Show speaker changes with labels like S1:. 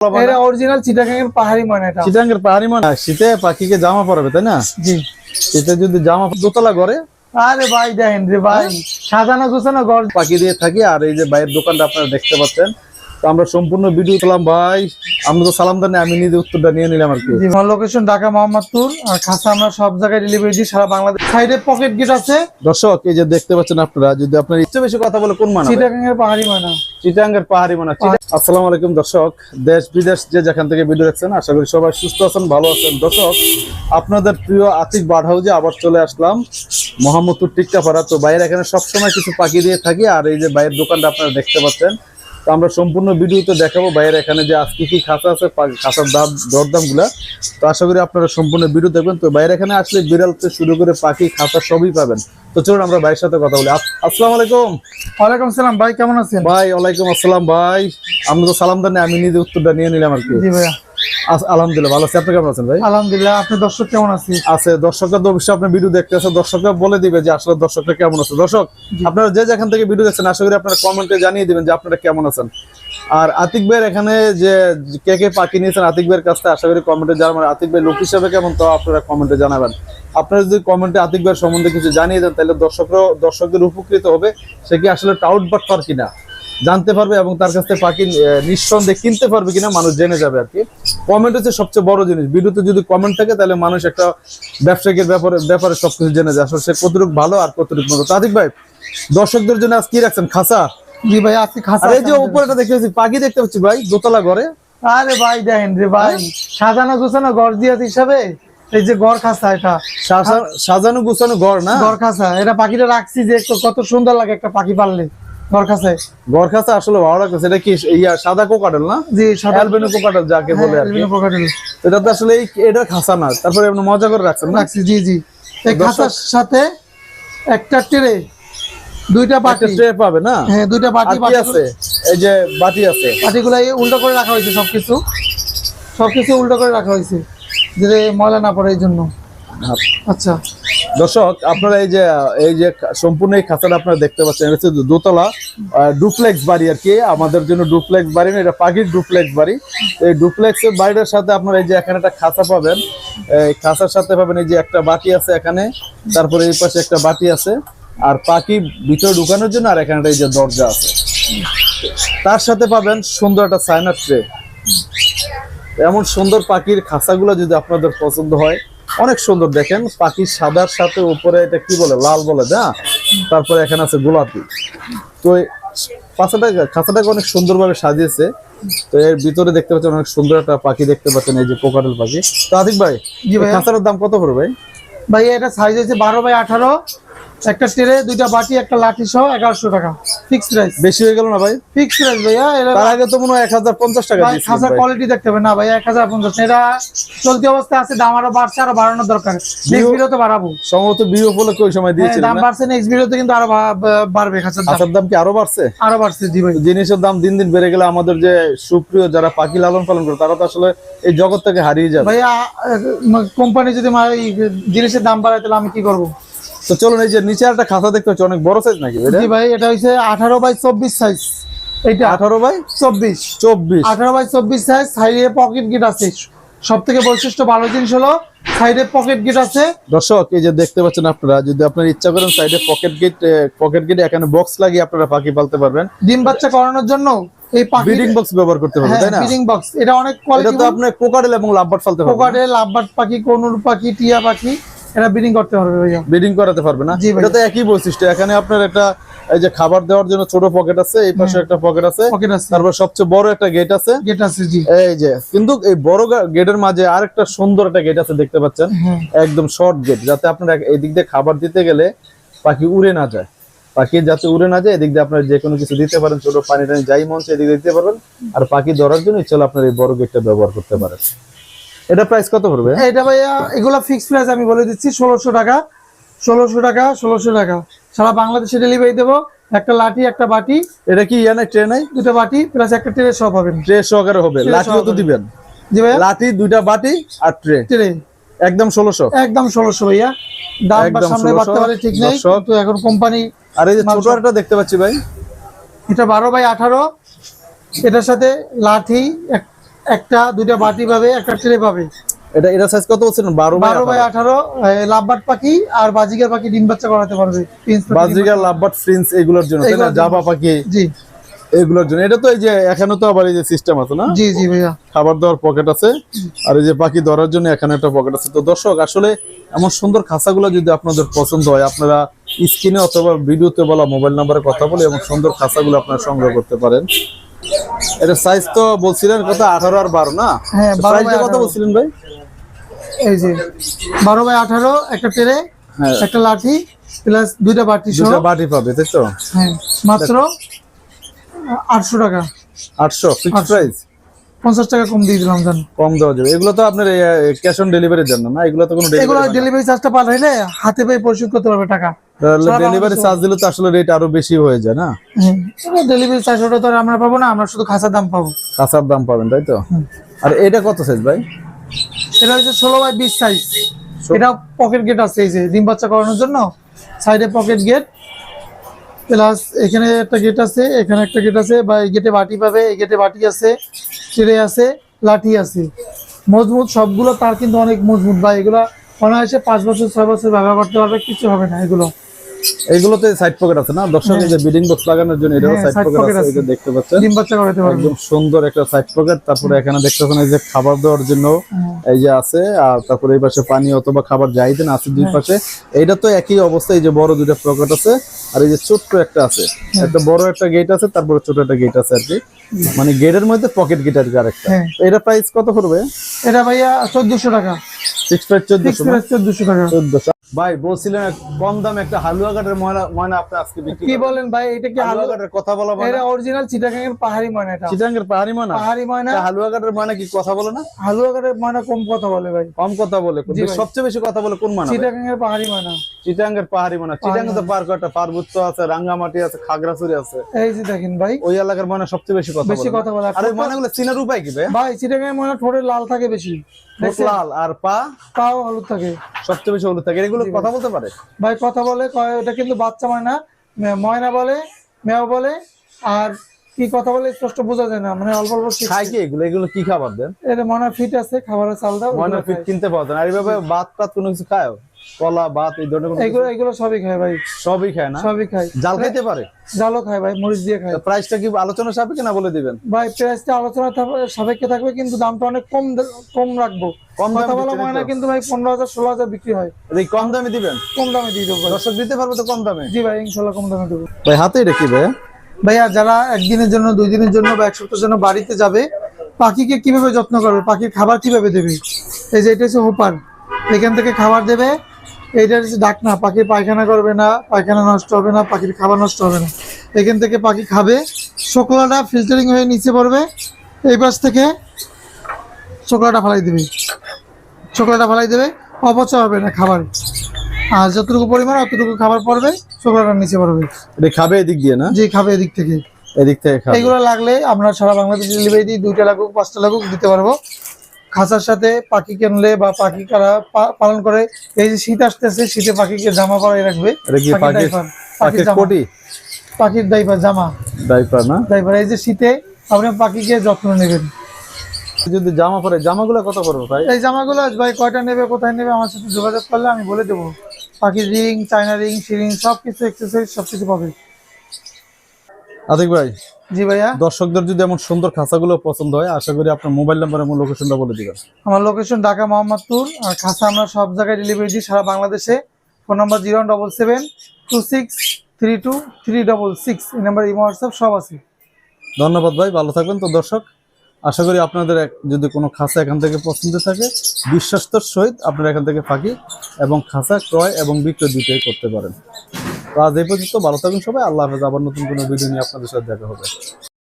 S1: এটা অরিজিনাল চিটাগাঙ্গের পাহাড়ি ময়না এটা।
S2: চিটাঙ্গের পাহাড়ি মানে শীতে পাখিকে জামা পরাবে তাই না?
S1: জি।
S2: শীতে যদি জামা দোতলা করে
S1: আরে ভাই দেখেন রে ভাই সাজানো গোছানো ঘর
S2: পাখি দিয়ে থাকি আর এই যে বাইরের দোকানটা আপনারা দেখতে পাচ্ছেন তো আমরা সম্পূর্ণ ভিডিও করলাম ভাই। আমরা তো সালাম দানি আমি নিজে উত্তরটা নিয়ে নিলাম আর কি।
S1: আমার লোকেশন ঢাকা মোহাম্মদপুর আর খাসা আমরা সব জায়গায় ডেলিভারি দিই সারা বাংলাদেশ সাইডে পকেট গেট আছে।
S2: দর্শক এই যে দেখতে পাচ্ছেন আপনারা যদি আপনার ইচ্ছে বেশি কথা বলে কোন মানা?
S1: চিটাগাঙ্গের পাহাড়ি মানা।
S2: চিটাঙ্গের পাহাড়ি মানা আসসালামু আলাইকুম দর্শক দেশ বিদেশ যে যেখান থেকে ভিডিও দেখছেন আশা করি সবাই সুস্থ আছেন ভালো আছেন। দর্শক আপনাদের প্রিয় আতিক বার্ড হাউজে আবার চলে আসলাম মোহাম্মদপুর টিক্কাপাড়া তো বাইরে এখানে সবসময় কিছু পাখি দিয়ে থাকি আর এই যে বাইরের দোকানটা আপনারা দেখতে পাচ্ছেন তো আমরা সম্পূর্ণ ভিডিও ভিডিওতে দেখাবো বাইরে এখানে যে আজকে কি খাঁচা আছে খাঁচার দাম দরদামগুলা তো আশা করি আপনারা সম্পূর্ণ ভিডিও দেখবেন। তো বাইরে এখানে আসলে বিড়াল থেকে শুরু করে পাখি খাঁচা সবই পাবেন। তো চলুন আমরা ভাইয়ের সাথে কথা বলি। আসসালাম আলাইকুম।
S1: ওয়ালাইকুম সালাম ভাই কেমন আছেন?
S2: ভাই ওয়ালাইকুম আসসালাম ভাই। আমরা তো সালাম দানি আমি নিজে উত্তরটা নিয়ে নিলাম আর কি।
S1: জি ভাইয়া।
S2: আলহামদুলিল্লাহ ভালো আছি। আপনি কেমন আছেন ভাই?
S1: আলহামদুলিল্লাহ আপনি দর্শক কেমন আছেন
S2: আছে দর্শকরা তো অবশ্যই আপনার ভিডিও দেখতে আছে দর্শকরা বলে দিবে যে আসলে দর্শকরা কেমন আছে। দর্শক আপনারা যে যেখান থেকে ভিডিও দেখছেন আশা করি আপনারা কমেন্টে জানিয়ে দিবেন যে আপনারা কেমন আছেন। আর আতিক ভাইয়ের এখানে যে কে কে পাখি নিয়েছেন আতিক ভাইয়ের কাছ থেকে আশা করি কমেন্টে জানাবেন। আতিক ভাই লোক হিসাবে কেমন তো আপনারা কমেন্টে জানাবেন। আপনারা যদি কমেন্টে আতিক ভাইয়ের সম্বন্ধে কিছু জানিয়ে দেন তাহলে দর্শকরাও দর্শকদের উপকৃত হবে সে কি আসলে টাউট বাটপার কিনা। জানতে পারবে এবং তার কাছ থেকে পাখি নিঃসন্দেহে কিনতে পারবে কিনা মানুষ জেনে যাবে আর কি। কমেন্ট হচ্ছে সবচেয়ে বড় জিনিস। ভিডিওতে যদি কমেন্ট থাকে তাহলে মানুষ একটা ব্যবসায়িকের ব্যাপারে ব্যাপারে সবকিছু জেনে যায়। আসলে সে কতটুকু ভালো আর কতটুকু মতো তাদিক ভাই দর্শকদের জন্য আজ কি রাখছেন? খাসা?
S1: জি ভাই আজকে খাসা
S2: এই যে উপরেটা দেখতে পাচ্ছি পাখি দেখতে পাচ্ছি ভাই দোতলা ঘরে।
S1: আরে ভাই দেখেন রে ভাই সাজানো গোছানো ঘর দিয়াত হিসাবে এই যে ঘর খাসা এটা।
S2: সাজা- সাজানো গুছানো ঘর না?
S1: ঘর খাসা এটা পাখিটা রাখছি যে কত সুন্দর লাগে একটা পাখি পাললে। ঘর খাসায়
S2: আসলে ভালো লাগতেছে। এটা কি ইয়া সাদা কোকাটেল না?
S1: জি সাদা।
S2: অ্যালবেনো কোকাটেল যাকে বলে আর কি। এটা তো আসলে এটা খাসা না। তারপরে আপনি মজা করে রাখছেন
S1: রাখছি জি জি। এই খাসার সাথে একটা ট্রে দুইটা বাটি।
S2: ট্রে পাবে না?
S1: হ্যাঁ দুইটা বাটি
S2: আছে? এই যে বাটি আছে।
S1: বাটিগুলো উল্টো করে রাখা হয়েছে সবকিছু। সবকিছু উল্টো করে রাখা হয়েছে যাতে ময়লা না পড়ে এই জন্য। আচ্ছা।
S2: দর্শক আপনারা এই যে এই যে সম্পূর্ণ এই খাঁচাটা আপনারা দেখতে পাচ্ছেন এটা হচ্ছে দোতলা ডুপ্লেক্স বাড়ি আর কি। আমাদের জন্য ডুপ্লেক্স বাড়ি না এটা পাখির ডুপ্লেক্স বাড়ি। এই ডুপ্লেক্স এর বাড়িটার সাথে আপনারা এই যে এখানে একটা খাঁচা পাবেন এই খাঁচার সাথে পাবেন এই যে একটা বাটি আছে এখানে তারপরে এই পাশে একটা বাটি আছে। আর পাখি ভিতরে ঢুকানোর জন্য আর এখানে এই যে দরজা আছে। তার সাথে পাবেন সুন্দর একটা সাইনার ট্রে। এমন সুন্দর পাখির খাঁচাগুলো যদি আপনাদের পছন্দ হয় অনেক সুন্দর দেখেন পাখি সাদার সাথে উপরে এটা কি বলে লাল বলে যা তারপরে এখানে আছে গোলাপি। তো পাশাটা খাঁচাটাকে অনেক সুন্দরভাবে সাজিয়েছে। তো এর ভিতরে দেখতে পাচ্ছেন অনেক সুন্দর একটা পাখি দেখতে পাচ্ছেন এই যে কোকারেল পাখি। তো আদিক ভাই। খাঁচাটার দাম কত পড়বে ভাই?
S1: ভাই এটা সাইজ হয়েছে বারো বাই আঠারো। একটা ট্রে দুইটা বাটি একটা লাঠি সহ এগারোশো টাকা। ফিক্সড প্রাইস
S2: বেশি হয়ে গেল না ভাই?
S1: ফিক্সড প্রাইস ভাইয়া
S2: তার আগে তো মনে হয় এক হাজার পঞ্চাশ টাকা
S1: খাসার কোয়ালিটি দেখতে হবে না ভাই এক হাজার পঞ্চাশ। এটা চলতি অবস্থায় আছে দাম আরও বাড়ছে আরও বাড়ানোর দরকার। নেক্সট ভিডিওতে বাড়াবো।
S2: সম্ভবত বিয়ে উপলক্ষে ওই সময়
S1: হ্যাঁ,
S2: দিয়েছিলেন
S1: দাম বাড়ছে নেক্সট ভিডিওতে কিন্তু আরও বাড়বে খাসার দাম।
S2: খাঁচার দাম কি আরও বাড়ছে?
S1: আরও বাড়ছে জি ভাই।
S2: জিনিসের দাম দিন দিন বেড়ে গেলে আমাদের যে সুপ্রিয় যারা পাখি লালন পালন করে তারা তো আসলে এই জগৎ থেকে হারিয়ে যাবে।
S1: ভাইয়া কোম্পানি যদি জিনিসের দাম বাড়ায় তাহলে আমি কি করব?
S2: তো চলুন এই যে নিচে একটা খাতা দেখতে পাচ্ছি অনেক বড় সাইজ নাকি
S1: ভাই এটা হচ্ছে আঠারো বাই চব্বিশ সাইজ এইটা
S2: আঠারো বাই
S1: চব্বিশ।
S2: চব্বিশ।
S1: আঠারো বাই চব্বিশ সাইজ সাইডে পকেট গেট আছে। সব থেকে বৈশিষ্ট্য ভালো জিনিস হলো সাইডে পকেট গেট আছে।
S2: দর্শক এই যে দেখতে পাচ্ছেন আপনারা যদি আপনার ইচ্ছা করেন সাইডে পকেট গেট পকেট গেটে এখানে বক্স লাগিয়ে আপনারা পাখি পালতে পারবেন।
S1: ডিম বাচ্চা করানোর জন্য এই পাখি
S2: ব্রিডিং বক্স ব্যবহার করতে পারবেন তাই না?
S1: ফিডিং বক্স এটা অনেক
S2: এটা
S1: কোয়ালিটি
S2: তো আপনি কোকারেল এবং লাভবার্ড ফালতে পারবেন
S1: পোকাটে লাভবার্ড পাখি কনুর পাখি টিয়া পাখি। এটা ব্রিডিং করতে পারবে ভাইয়া।
S2: ব্রিডিং করাতে পারবে না? এটা তো একই বৈশিষ্ট্য। এখানে আপনার একটা এই যে খাবার দেওয়ার জন্য ছোট পকেট আছে এই পাশে একটা পকেট আছে। তারপর সবচেয়ে বড় একটা গেট আছে।
S1: গেট আছে জি।
S2: এই যে কিন্তু এই বড় গেটের মাঝে আরেকটা সুন্দর একটা গেট আছে দেখতে পাচ্ছেন? একদম শর্ট গেট যাতে আপনার এই দিক দিয়ে খাবার দিতে গেলে পাখি উড়ে না যায়। পাখি যাতে উড়ে না যায় এদিক দিয়ে আপনার যে কোনো কিছু দিতে পারেন ছোট পানি টানি যাই মন চায় এদিক দিতে পারবেন। আর পাখি ধরার জন্য চলো আপনার এই বড় গেটটা ব্যবহার করতে পারেন। এটা প্রাইস কত পড়বে?
S1: এটা ভাইয়া এগুলো ফিক্স প্রাইস আমি বলে দিচ্ছি ষোলোশো টাকা। ষোলোশো টাকা ষোলোশো টাকা। সারা বাংলাদেশে ডেলিভারি দেবো একটা লাঠি একটা বাটি।
S2: এটা কি ইয়া নাই ট্রে নাই
S1: দুটো বাটি প্লাস একটা ট্রে সব পাবেন
S2: ট্রে সহকারে হবে। লাঠিও তো দিবেন।
S1: জি ভাইয়া?
S2: লাঠি দুইটা বাটি আর ট্রে
S1: ট্রে
S2: একদম ষোলোশো।
S1: একদম ষোলোশো ভাইয়া। দাম বা সামনে বাড়তে পারে ঠিক নেই। তো এখন কোম্পানি
S2: আর এই যে ছোট একটা দেখতে পাচ্ছি ভাই।
S1: এটা বারো বাই আঠারো। এটার সাথে লাঠি একটা দুইটা বাটি পাবে একটা ট্রে পাবে।
S2: এটা এটা সাইজ কত বলছিলেন? বারো বাই
S1: বারো বাই আঠারো? লাভবাট পাখি আর বাজিকার পাখি ডিম বাচ্চা করাতে পারবে।
S2: বাজরিগার লাভবাট ফ্রিন্স এগুলোর জন্য তাই না? জাবা পাখি
S1: জি।
S2: এগুলোর জন্য। এটা তো এই যে এখানে তো আবার এই যে সিস্টেম আছে না?
S1: জি জি ভাইয়া।
S2: খাবার দেওয়ার পকেট আছে। আর এই যে পাখি ধরার জন্য এখানে একটা পকেট আছে। তো দর্শক আসলে এমন সুন্দর খাঁচাগুলো যদি আপনাদের পছন্দ হয় আপনারা স্ক্রিনে অথবা ভিডিওতে বলা মোবাইল নাম্বারে কথা বলে এবং সুন্দর খাঁচাগুলো আপনারা সংগ্রহ করতে পারেন। এটা সাইজ তো বলছিলেন কত? আঠারো আর বারো না?
S1: হ্যাঁ, 12 বাই
S2: কত বলছিলেন ভাই?
S1: এই যে বারো বাই আঠারো একটা ট্রে
S2: হ্যাঁ।
S1: একটা লাঠি প্লাস দুইটা বাটি সহ।
S2: দুটা বাটি পাবে তাই তো?
S1: হ্যাঁ মাত্র আটশো টাকা।
S2: আটশো ফিক্স প্রাইস
S1: পঞ্চাশ টাকা কম দিয়ে দিলাম জান।
S2: কম দেওয়া যাবে। এগুলো তো আপনার ক্যাশ অন ডেলিভারির জন্য না? এগুলো তো কোনো
S1: এগুলো
S2: ডেলিভারি
S1: চার্জটা পাঠাইলে হাতে পেয়ে পরিশোধ করতে পারবে টাকা।
S2: ডেলিভারি চার্জ দিলে তো আসলে রেট আরও বেশি হয়ে যায় না?
S1: ডেলিভারি চার্জ ওটা তো আমরা পাবো না আমরা শুধু খাঁচার দাম পাবো।
S2: কাঁচার দাম পাবেন তাই তো? আর এটা কত সাইজ ভাই?
S1: এটা হচ্ছে ষোলো বাই বিশ সাইজ এটা পকেট গেট আছে এই যে ডিম বাচ্চা করানোর জন্য। সাইডে পকেট গেট প্লাস এখানে একটা গেট আছে এখানে একটা গেট আছে বা এই গেটে বাটি পাবে এই গেটে বাটি আছে ট্রে আছে লাঠি আছে। মজবুত সবগুলো তার কিন্তু অনেক মজবুত। বা এগুলো অনায়াসে পাঁচ বছর ছয় বছর ব্যবহার করতে পারবে কিছু হবে না এগুলো।
S2: এগুলোতে সাইড পকেট আছে না? দর্শক এই যে বিডিং বক্স লাগানোর জন্য এটাও
S1: হ্যাঁ,
S2: সাইড পকেট আছে। এই দেখতে পাচ্ছেন?
S1: ডিম বাচ্চা করাতে পারবে।
S2: একদম সুন্দর একটা সাইড পকেট তারপরে এখানে দেখতে পাচ্ছেন এই যে খাবার দেওয়ার জন্য
S1: হ্যাঁ।
S2: এই যে আছে আর তারপরে এই পাশে পানি অথবা খাবার যাই দেন আছে
S1: হ্যাঁ।
S2: দুই পাশে। এইটা তো একই অবস্থা এই যে বড় দুইটা পকেট আছে আর এই যে ছোট্ট একটা আছে।
S1: হ্যাঁ।
S2: একটা বড় একটা গেট আছে তারপরে ছোট একটা গেট আছে আর কি। মানে গেটের মধ্যে পকেট গেট আর কি আরেকটা।
S1: হ্যাঁ।
S2: এটা প্রাইস কত করবে
S1: এটা ভাইয়া চোদ্দশো টাকা।
S2: সিক্স ফাইভ চোদ্দশো
S1: ফিক্স চোদ্দশো টাকা।
S2: চোদ্দশো। ভাই বলছিলেন কম দাম একটা হালুয়া কাঠের ময়না ময়না আপনি আজকে বিক্রি
S1: কি বলেন ভাই এটা কি
S2: হালুয়া কাটের কথা বলা মানে
S1: এটা অরিজিনাল চিটাগাং এর পাহাড়ি ময়না এটা।
S2: চিটাঙ্গের পাহাড়ি ময়না?
S1: পাহাড়ি ময়না।
S2: হালুয়া কাঠের ময়না কি কথা বলে না?
S1: হালুয়া কাঠের ময়না কম কথা বলে ভাই।
S2: কম কথা বলে। সবচেয়ে বেশি কথা বলে কোন ময়না
S1: চিটাগাং এর পাহাড়ি ময়না।
S2: চিটাঙ্গের পাহাড়ি ময়না চিটাঙ্গে তো পার কয়টা? পার্বত্য আছে রাঙ্গামাটি আছে খাগড়াছড়ি আছে।
S1: এই যে দেখেন ভাই
S2: ওই এলাকার ময়না সবচেয়ে বেশি কথা
S1: বেশি কথা বলে। আর
S2: ময়নাগুলো চিনার উপায় কি ভাই
S1: চিটাগাং এর ঠোঁটে লাল থাকে বেশি।
S2: লাল আর পা?
S1: পাও হলুদ থাকে।
S2: সবচেয়ে বেশি হলুদ থাকে। এগুলো কথা বলতে পারে?
S1: ভাই কথা বলে এটা কিন্তু বাচ্চা ময়না। ময়না বলে মেয় বলে আর কি কথা বলে স্পষ্ট বোঝা যায় না। মানে অল্প অল্প।
S2: খায় কি এগুলো? এগুলো কি খাবার দেন?
S1: এটা ময়না ফিট আছে খাবারের চাল দাও
S2: ময়না ফিট কিনতে পাওয়া যায় না। আর এইভাবে ভাত টাত কোনো কিছু খায় কলা ভাত এই ধরনের
S1: এগুলো এগুলো সবই খায় ভাই।
S2: সবই খায় না?
S1: সবই খায়।
S2: জাল খাইতে পারে?
S1: জালও খায় ভাই মরিচ দিয়ে খায়।
S2: প্রাইসটা কি আলোচনা সাপেক্ষে না বলে দিবেন?
S1: ভাই প্রাইসটা আলোচনা সাপেক্ষে থাকবে কিন্তু দামটা অনেক কম কম রাখব।
S2: কম দামে
S1: কথা বলা
S2: বিক্রি
S1: ময়না কিন্তু ভাই পনেরো হাজার ষোলো হাজার বিক্রি হয়।
S2: এই কম দামে দিবেন?
S1: কম দামে দিয়ে দেবো।
S2: দর্শক দিতে পারবে তো কম দামে?
S1: জি ভাই ইনশাল্লাহ কম দামে দেবো।
S2: ভাই হাতে ভাই?
S1: ভাইয়া যারা একদিনের জন্য দুই দিনের জন্য বা এক সপ্তাহের জন্য বাড়িতে যাবে পাখিকে কীভাবে যত্ন করবে? পাখির খাবার কীভাবে দেবে? এই যে এটা হচ্ছে হোপার। এখান থেকে খাবার দেবে এইটা হচ্ছে ডাকনা পাখি পায়খানা করবে না পায়খানা নষ্ট হবে না পাখির খাবার নষ্ট হবে না। এখান থেকে পাখি খাবে শোকলাটা ফিল্টারিং হয়ে নিচে পড়বে এই পাশ থেকে শোকলাটা ফালাই দেবে। শোকলাটা ফালাই দেবে অপচয় হবে না খাবার। আর যতটুকু পরিমাণ অতটুকু খাবার পড়বে শোকলাটা নিচে পড়বে।
S2: এটা খাবে এদিক দিয়ে না?
S1: যে খাবে এদিক থেকে।
S2: এদিক থেকে
S1: এগুলো লাগলে আমরা সারা বাংলাদেশ ডেলিভারি দিই দুইটা লাগুক পাঁচটা লাগুক দিতে পারব। খাঁচার সাথে পাখি কিনলে বা পাখি কারা পালন করে এই যে শীত আসতেছে শীতে পাখিকে জামা পরাই রাখবে। পাখির
S2: কোটি?
S1: পাখির দাইপার জামা।
S2: ডাইপার না?
S1: দাইপার এই যে শীতে আপনি পাখিকে যত্ন নেবেন।
S2: যদি জামা পরে জামাগুলো কত পড়বে ভাই?
S1: এই জামাগুলো ভাই কয়টা নেবে কোথায় নেবে আমার সাথে যোগাযোগ করলে আমি বলে দেবো। পাখির রিং চাইনা রিং সিরিং সব কিছু এক্সারসাইজ সব কিছু পাবে।
S2: আতিক ভাই
S1: জি ভাইয়া।
S2: দর্শকদের যদি এমন সুন্দর খাঁচাগুলো পছন্দ হয় আশা করি আপনার মোবাইল নাম্বার এবং লোকেশনটা বলে দিবেন।
S1: আমার লোকেশন ঢাকা মোহাম্মদপুর আর খাসা আমরা সব জায়গায় ডেলিভারি দিই সারা বাংলাদেশে। Phone number zero double seven two six three two three double six এই নাম্বার ইমো হোয়াটসঅ্যাপ সব আছে।
S2: ধন্যবাদ ভাই ভালো থাকবেন তো দর্শক। আশা করি আপনাদের যদি কোনো খাঁচা এখান থেকে পছন্দ থাকে বিশ্বাস্তর সহিত আপনারা এখান থেকে ফাঁকি এবং খাঁচা ক্রয় এবং বিক্রয় দুটোই করতে পারেন। তো আজ এই পর্যন্ত, ভালো থাকুন সবাই। আল্লাহ হাফেজ। আবার নতুন কোনো ভিডিও নিয়ে আপনাদের সাথে দেখা হবে।